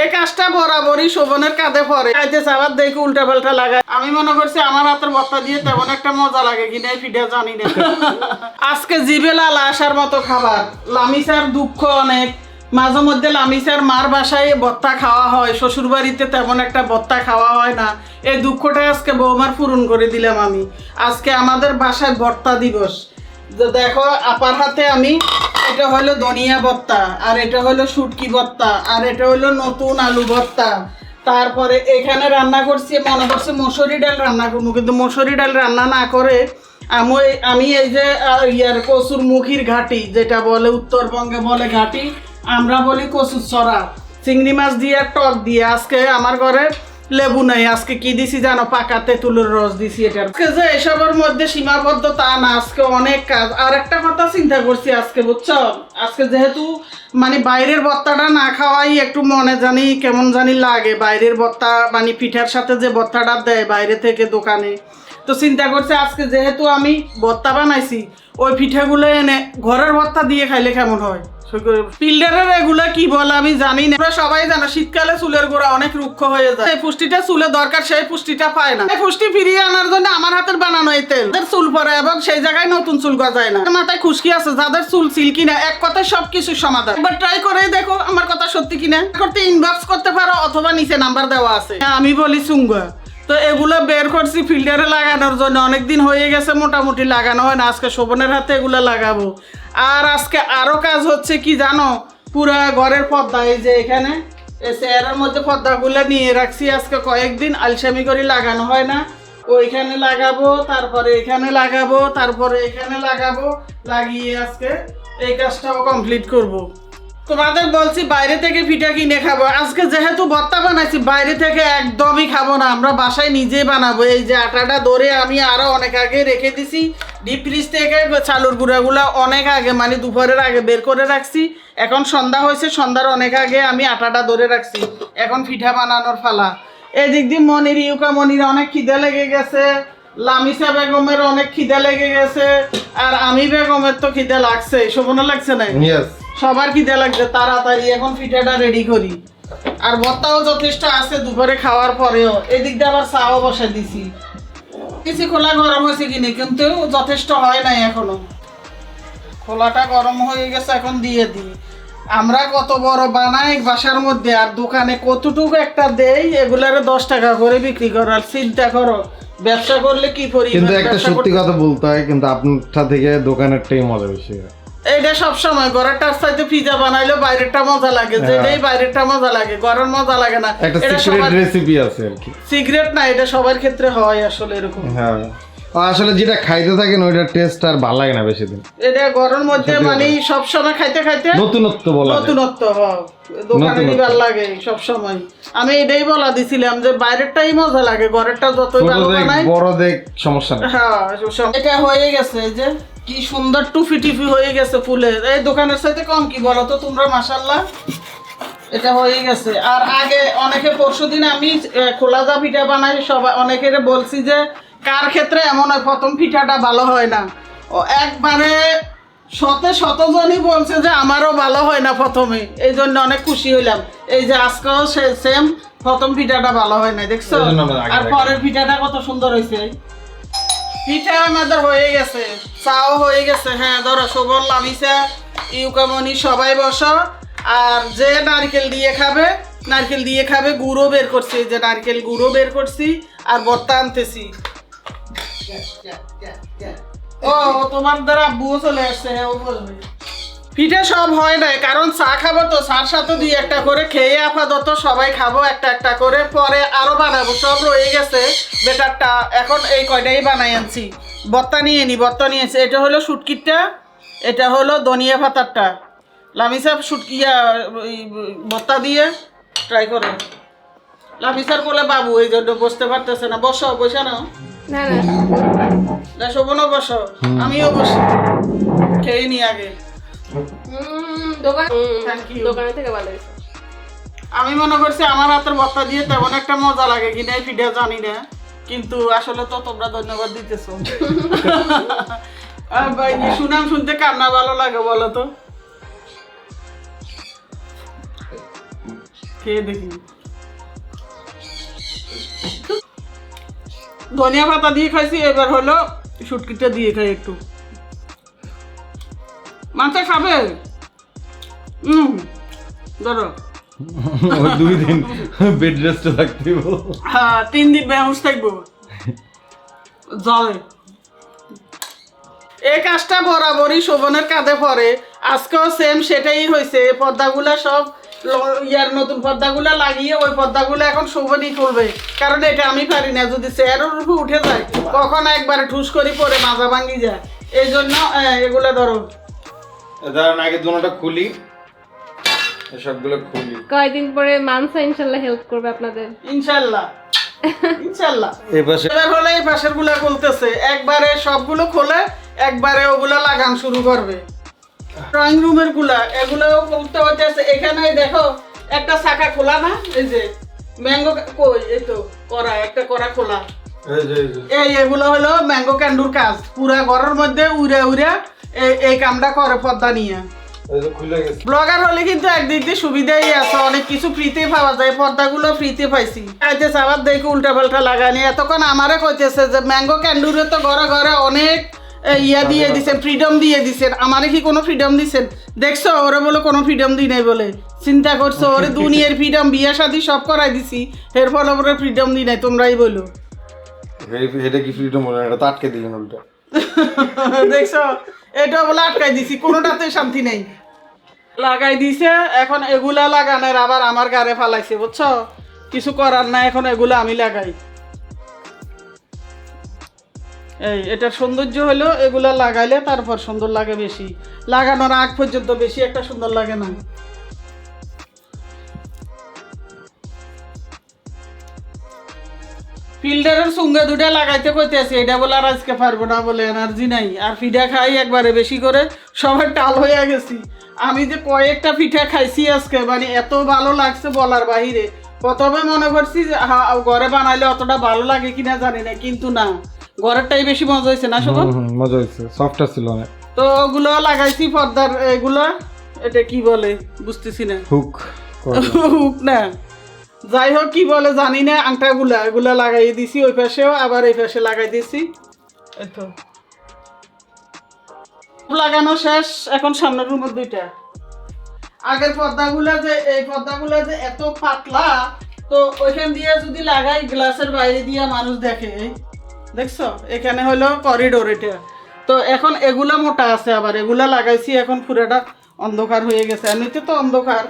এই কাজটা বরাবরই শোভনের কাঁধে পড়ে। খাইতেছে আবার দেখি উল্টা পাল্টা লাগায়। আমি মনে করছি আমার হাতের বত্তা দিয়ে তেমন একটা মজা লাগে কিনা ফিডা জানি না। আজকে জিভে লাল আসার মতো খাবার। লামিসার দুঃখ অনেক। মাঝে মধ্যে লামিসার মার বাসায় বত্তা খাওয়া হয়। শ্বশুর বাড়িতে তেমন একটা বত্তা খাওয়া হয় না। এই দুঃখটা আজকে বৌমার পূরণ করে দিলাম আমি। আজকে আমাদের বাসায় বর্তা দিবস। দেখো আপার হাতে আমি, এটা হলো ধনিয়া ভর্তা আর এটা হলো শুটকি ভর্তা আর এটা হলো নতুন আলু ভর্তা তারপরে এখানে রান্না করছি, মনে করছি মসুরি ডাল রান্না করব, কিন্তু মসুরি ডাল রান্না না করে আমি আমি এই যে ইয়ার কচুর মুখির ঘাটি, যেটা বলে উত্তরবঙ্গে বলে ঘাটি, আমরা বলি কচুর চড়া। চিংড়ি মাছ দিয়ে, টক দিয়ে, আজকে আমার ঘরে লেবু নাই, আজকে কি দিছি জানো? পাকা তেঁতুলের রস দিছি এটা আজকে যে এসবের মধ্যে সীমাবদ্ধ তা না, আজকে অনেক কাজ। আর একটা কথা চিন্তা করছি আজকে, বুঝছ? আজকে যেহেতু মানে বাইরের বত্তাটা না খাওয়াই একটু মনে জানি কেমন জানি লাগে। বাইরের বত্তা মানে পিঠার সাথে যে বত্তাটা দেয় বাইরে থেকে দোকানে। তো চিন্তা করছে আজকে যেহেতু আমি ভর্তা বানাইছি, ওই পিঠাগুলো এনে ঘরের ভর্তা দিয়ে খাইলে কেমন হয়? কি বলে আমি জানি না। সবাই জানো, শীতকালে চুলের গোড়া অনেক রুক্ষ হয়ে যায়। পুষ্টিটা চুলে দরকার, সেই পুষ্টিটা পায় না। পুষ্টি ফিরিয়ে আনার জন্য আমার হাতের বানানো এই তেল। চুল পরে এবং সেই জায়গায় নতুন চুল গজায় না। মাথায় খুশকি আছে, যাদের চুল সিল্কি না, এক কথায় সবকিছু সমাধান। একবার ট্রাই করে দেখো আমার কথা সত্যি কিনা। করতে ইনবক্স করতে পারো, অথবা নিচে নাম্বার দেওয়া আছে। আমি বলি সুঙ্গা। তো এগুলো বের করছি ফিল্টারে লাগানোর জন্য। অনেক দিন হয়ে গেছে মোটামুটি লাগানো হয় না, আজকে শোভনের হাতে এগুলো লাগাবো। আর আজকে আরও কাজ হচ্ছে কি জানো? পুরা ঘরের পর্দা, এই যে এখানে চেয়ারের মধ্যে পর্দাগুলো নিয়ে রাখছি আজকে কয়েকদিন, আলসামি করে লাগানো হয় না। ওইখানে লাগাবো, তারপরে এখানে লাগাবো, তারপরে এখানে লাগাবো, লাগিয়ে আজকে এই কাজটাও কমপ্লিট করব। তোমাদের বলছি বাইরে থেকে পিঠা কিনে খাব। আজকে যেহেতু ভর্তা বানাইছি, বাইরে থেকে একদমই খাব না। আমরা বাসায় নিজে বানাবো। এই যে আটাটা ধরে আমি আরও অনেক আগে রেখে দিছি। ডিপ ফ্রিজ থেকে চালুর গুঁড়াগুলো অনেক আগে মানে দুপুরের আগে বের করে রাখছি। এখন সন্ধ্যা হয়েছে, সন্ধ্যার অনেক আগে আমি আটাটা ধরে রাখছি। এখন পিঠা বানানোর ফালা। এদিক দিয়ে মনির, ইউকা মনির, অনেক খিদে লেগে গেছে। লামিসা বেগমের অনেক খিদে লেগে গেছে। আর আমি বেগমের তো খিদে লাগছে শোভনও লাগছে না সবার খিদে লাগছে তাড়াতাড়ি এখন পিঠাটা রেডি করি। আর ভর্তাও যথেষ্ট আছে দুপুরে খাওয়ার পরেও। এদিক দিয়ে আবার চাও বসে দিছি। কিছু খোলা গরম হয়েছে কিনে কিন্তু যথেষ্ট হয় নাই এখনও। খোলাটা গরম হয়ে গেছে এখন দিয়ে দিই। আমরা কত বড় বানাই বাসার মধ্যে আর দোকানে কতটুকু একটা দেই এগুলারে দশ টাকা করে বিক্রি করো। আর চিন্তা করো ব্যবসা করলে কি পরিমাণ কিন্তু একটা সত্যি কথা বলতে হয় কিন্তু আপনারটা থেকে দোকানেরটাই মজা বেশি হয়। এইটা সবসময় ঘরেরটার সাথে পিজা বানাইলে বাইরেরটা মজা লাগে হ্যাঁ। যেটাই বাইরেরটা মজা লাগে ঘরের মজা লাগে না। এটা সিক্রেট রেসিপি আছে আর কি। সিগারেট না এটা সবার ক্ষেত্রে হয় আসলে এরকম। হ্যাঁ। আসলে যেটা খাইতে থাকেন ওইটার টেস্ট আর ভালো লাগে না বেশি দিন এটা ঘরের মধ্যে মানে সবসময় খাইতে খাইতে নতুনত্ব বলা নতুনত্ব হয় নতুনত্ব। ভালো লাগে সবসময় আমি এটাই বলা দিছিলাম যে বাইরেরটাই মজা লাগে ঘরেরটা যতই ভালো বানাই। বড় দেখ সমস্যা নেই। হ্যাঁ এটা হয়ে গেছে এই যে কি সুন্দর টুফি টিফি হয়ে গেছে ফুলের। এই দোকানের সাথে কম কি বলো তো তোমরা মাসাল্লাহ এটা হয়ে গেছে। আর আগে অনেকে পরশু দিন আমি আহ, খোলা যা পিঠা বানাই সবাই অনেকের বলছি যে কার ক্ষেত্রে এমন হয় প্রথম পিঠাটা ভালো হয় না। ও একবারে শতে শতজনই বলছে যে আমারও ভালো হয় না প্রথমে। এই জন্য অনেক খুশি হইলাম। এই যে আজকেও সেম প্রথম পিঠাটা ভালো হয় না দেখছ? আর পরের পিঠাটা কত সুন্দর হয়েছে পিঠা আমাদের হয়ে গেছে। চাও হয়ে গেছে হ্যাঁ ধরো সবল লামিসা ইউকামনি, সবাই বসো। আর যে নারকেল দিয়ে খাবে, নারকেল দিয়ে খাবে, গুঁড়ো বের করছি যে নারকেল গুঁড়ো বের করছি আর বর্তা আনতেছি। ও তোমার দ্বারা আব্বুও চলে আসছে হ্যাঁ ও বলবে পিঠে সব হয় না কারণ চা খাব তো চার সাথে দুই একটা করে খেয়ে আপাতত সবাই খাব একটা একটা করে পরে আরও বানাবো সব রয়ে গেছে। বেটারটা এখন এই কয়টাই বানাই আনছি। বত্তা নিয়ে নি বত্তা নিয়েছে এটা হলো শুটকিটা এটা হলো ধনিয়া পাতারটা। লামিসাব শুটকিয়া বত্তা দিয়ে ট্রাই করো। লামিসার বলে বাবু এই জন্য বসতে পারতেছে না। বসো বসে নাও। না না। শোভনও বসো। আমিও বসি। খেয়ে নি আগে। দোকান Thank you. দোকানের থেকে ভালো হয়েছে। আমি মনে করছি আমার হাতের ভর্তা দিয়ে তেমন একটা মজা লাগে কিনা এই ভিডিও জানি না কিন্তু আসলে তো তোমরা ধন্যবাদ দিতেছো। এই সুনাম শুনতে কান্না ভালো লাগে বলো তো? খেয়ে দেখি। ধনিয়া পাতা দিয়ে খাইছি এবার হলো শুটকিটা দিয়ে খাই একটু। মাথা খাবে? হুম ধরো। দুই দিন বেড রেস্টে থাকতে হ্যাঁ তিন দিন বেহুশ থাকব। জলে। এই কাজটা বরাবরই শোভনের কাঁধে পড়ে। আজকেও সেম সেটাই হয়েছে। পর্দাগুলা সব ইয়ার নতুন পর্দাগুলা লাগিয়ে ওই পর্দাগুলো এখন শোভনই খুলবে কারণ এটা আমি পারি না। যদি চেয়ারের উপরে উঠে যায় কখন একবারে ঠুস করে পরে মাজা ভাঙি যায়। এই জন্য এগুলো ধরো। দাঁড়ান আগে দুটোটা খুলি। সবগুলো খুলি। কয়দিন পরে মানসা ইনশাল্লাহ হেল্প করবে আপনাদের। ইনশাল্লাহ। ইনশাল্লাহ। এই পাশে এবার হলে এই পাশেরগুলা খুলতেছে। একবারে সবগুলো খোলে একবারে ওগুলো লাগান শুরু করবে। ড্রয়িং রুমেরগুলা এগুলোও খুলতে হইতেছে। এখানে দেখো একটা শাখা খোলা না? এই যে ম্যাঙ্গো কই? এই তো করা একটা করা খোলা। এই এগুলো হলো ম্যাঙ্গো ক্যান্ডুর কাজ পুরা ঘরের মধ্যে উড়ে উড়ে এই কামটা করে পর্দা নিয়ে। ব্লগার হলে কিন্তু একদিক দিয়ে সুবিধাই আছে অনেক কিছু ফ্রিতে পাওয়া যায় পর্দাগুলো ফ্রিতে পাইছি। আইতেছে আবার দেখি উল্টা পাল্টা লাগানি এতক্ষণ আমারে কইতেছে যে ম্যাঙ্গো ক্যান্ডুরে তো ঘরে ঘরে অনেক ইয়া দিয়ে দিছেন ফ্রিডম দিয়ে দিছেন। আমারে কি কোনো ফ্রিডম দিছেন? দেখছ ওরে বলে কোনো ফ্রিডম দিই নাই বলে। চিন্তা করছ ওরে দুনিয়ার ফ্রিডম বিয়ে শাদি সব করাই দিছি। এর ফলে ওরে ফ্রিডম দিই নাই তোমরাই বলো। এটা কি ফ্রিডম এটা তো আটকে দিলেন উল্টা। দেখছ? এটা বলে আটকাই দিছি, কোনোটাতে শান্তি নেই। লাগাই দিছে, এখন এগুলা লাগানোর আবার আমার গাড়ে ফালাইছে, বুঝছ? কিছু করার না এখন এগুলা আমি লাগাই। এই এটার সৌন্দর্য হলো, এগুলা লাগাইলে তারপর সুন্দর লাগে বেশি। লাগানোর আগ পর্যন্ত বেশি একটা সুন্দর লাগে না। ফিল্টারের সঙ্গে দুটা লাগাইতে কইতেছি এটা বলে আর আজকে পারব না বলে এনার্জি নাই। আর পিঠা খাই একবারে বেশি করে সবার টাল হয়ে গেছি। আমি যে কয়েকটা পিঠা খাইছি আজকে মানে এত ভালো লাগছে বলার বাহিরে। প্রথমে মনে করছি যে ঘরে বানাইলে অতটা ভালো লাগে কিনা জানি না কিন্তু না। ঘরেরটাই বেশি মজা হয়েছে না শোভন মজা হয়েছে সফট ছিল অনেক। তো ওগুলো লাগাইছি পর্দার এগুলো এটা কি বলে বুঝতেছি না। হুক হুক না। যাই হোক কি বলে জানি না আংটাগুলা এগুলা লাগাই দিছি ওই পাশেও, আবার এই পাশে লাগাই দিছি। এই তো। লাগানো শেষ, এখন সামনের রুমের দুইটা। আগের পর্দাগুলা যে, এই পর্দাগুলা যে এত পাতলা, তো ওইখান দিয়ে যদি লাগাই গ্লাসের বাইরে দিয়ে মানুষ দেখে। দেখছ? এখানে হলো করিডোর এটা। তো এখন এগুলা মোটা আছে আবার, এগুলা লাগাইছি, এখন পুরাটা অন্ধকার হয়ে গেছে। এমনিতে তো অন্ধকার।